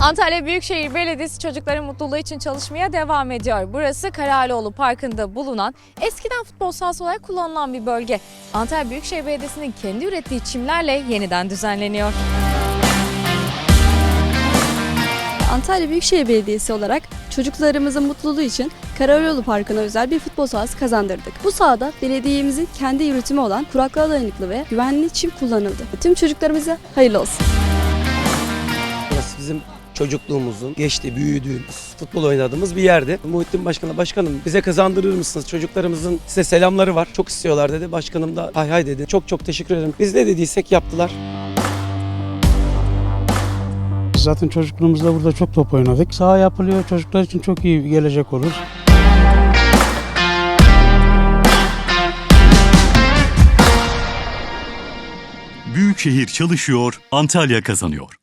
Antalya Büyükşehir Belediyesi çocukların mutluluğu için çalışmaya devam ediyor. Burası Karaloğlu Parkı'nda bulunan eskiden futbol sahası olarak kullanılan bir bölge. Antalya Büyükşehir Belediyesi'nin kendi ürettiği çimlerle yeniden düzenleniyor. Antalya Büyükşehir Belediyesi olarak çocuklarımızın mutluluğu için Karayolu Parkı'na özel bir futbol sahası kazandırdık. Bu sahada belediyemizin kendi üretimi olan kuraklığa dayanıklı ve güvenli çim kullanıldı. Tüm çocuklarımıza hayırlı olsun. Çocukluğumuzun, geçti, büyüdüğümüz, futbol oynadığımız bir yerdi. Muhittin Başkan'a başkanım bize kazandırır mısınız? Çocuklarımızın size selamları var. Çok istiyorlar dedi. Başkanım da hay hay dedi. Çok çok teşekkür ederim. Biz ne dediysek yaptılar. Zaten çocukluğumuzda burada çok top oynadık. Saha yapılıyor. Çocuklar için çok iyi bir gelecek olur. Büyükşehir çalışıyor, Antalya kazanıyor.